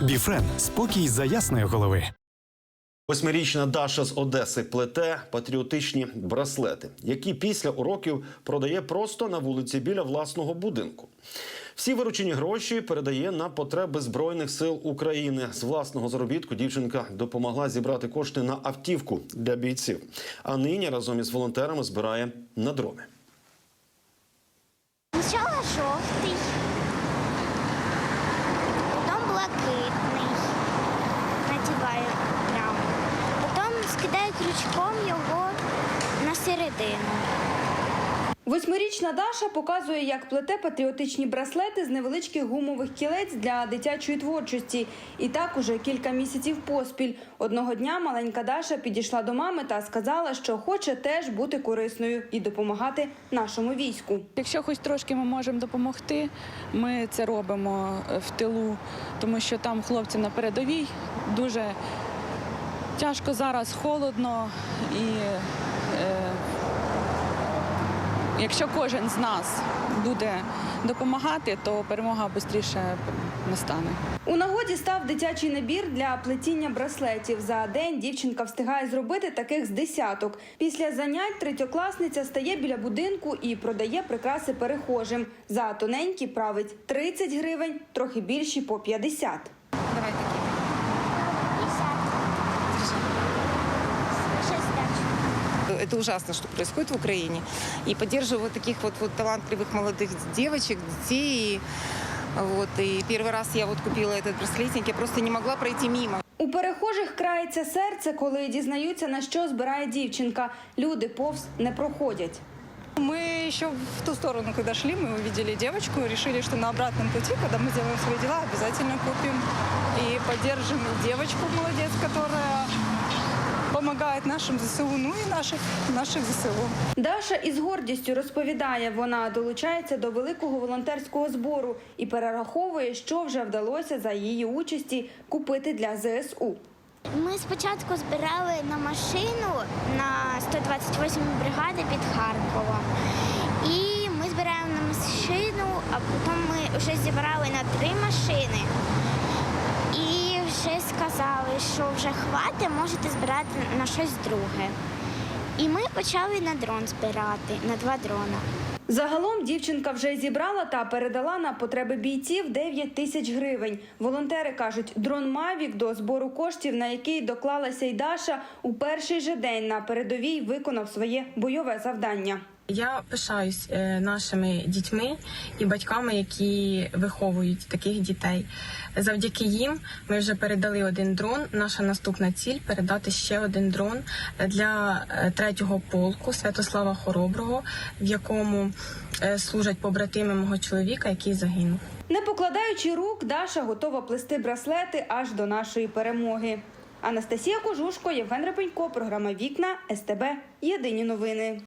Біфрен спокій за ясної голови. Восьмирічна Даша з Одеси плете патріотичні браслети, які після уроків продає просто на вулиці біля власного будинку. Всі виручені гроші передає на потреби збройних сил України. З власного заробітку дівчинка допомогла зібрати кошти на автівку для бійців. А нині разом із волонтерами збирає на дрони. Спочатку жовтий, крючком його на середину. Восьмирічна Даша показує, як плете патріотичні браслети з невеличких гумових кілець для дитячої творчості. І так уже кілька місяців поспіль. Одного дня маленька Даша підійшла до мами та сказала, що хоче теж бути корисною і допомагати нашому війську. Якщо хоч трошки ми можемо допомогти, ми це робимо е, в тилу, тому що там хлопці на передовій дуже тяжко зараз, холодно і е, якщо кожен з нас буде допомагати, то перемога швидше настане. У нагоді став дитячий набір для плетіння браслетів. За день дівчинка встигає зробити таких з десяток. Після занять третьокласниця стає біля будинку і продає прикраси перехожим. За тоненькі править 30 гривень, трохи більші по 50. Это ужасно, что происходит в Украине. И поддерживаю вот таких вот, вот талантливых молодых девочек, детей. Вот. И первый раз я вот купила этот браслетник, я просто не могла пройти мимо. У перехожих крається серце, коли дізнаються, на що збирає дівчинка. Люди повз не проходять. Мы еще в ту сторону, когда шли, мы увидели девочку, решили, что на обратном пути, когда мы делаем свои дела, обязательно купим и поддержим девочку молодец, которая помогает нашим ЗСУ, ну и наших, наших ЗСУ. Даша із гордістю розповідає, вона долучається до великого волонтерського збору і перераховує, що вже вдалося за її участі купити для ЗСУ. Ми спочатку збирали на машину на 128 бригади під Харковом. І ми збираємо на машину, а потім ми вже зібрали на три машини. Сказали, що вже хватить, можете збирати на щось друге. І ми почали на дрон збирати, на два дрона. Загалом дівчинка вже зібрала та передала на потреби бійців 9 тисяч гривень. Волонтери кажуть, дрон Мавік до збору коштів, на який доклалася й Даша, у перший же день на передовій виконав своє бойове завдання. Я пишаюсь е, нашими дітьми і батьками, які виховують таких дітей. Завдяки їм ми вже передали один дрон. Наша наступна ціль передати ще один дрон для е, третього полку Святослава Хороброго, в якому е, служать побратими мого чоловіка, який загинув. Не покладаючи рук, Даша готова плести браслети аж до нашої перемоги. Анастасія Кожушко, Євген Репенько, програма Вікна СТБ. Єдині новини.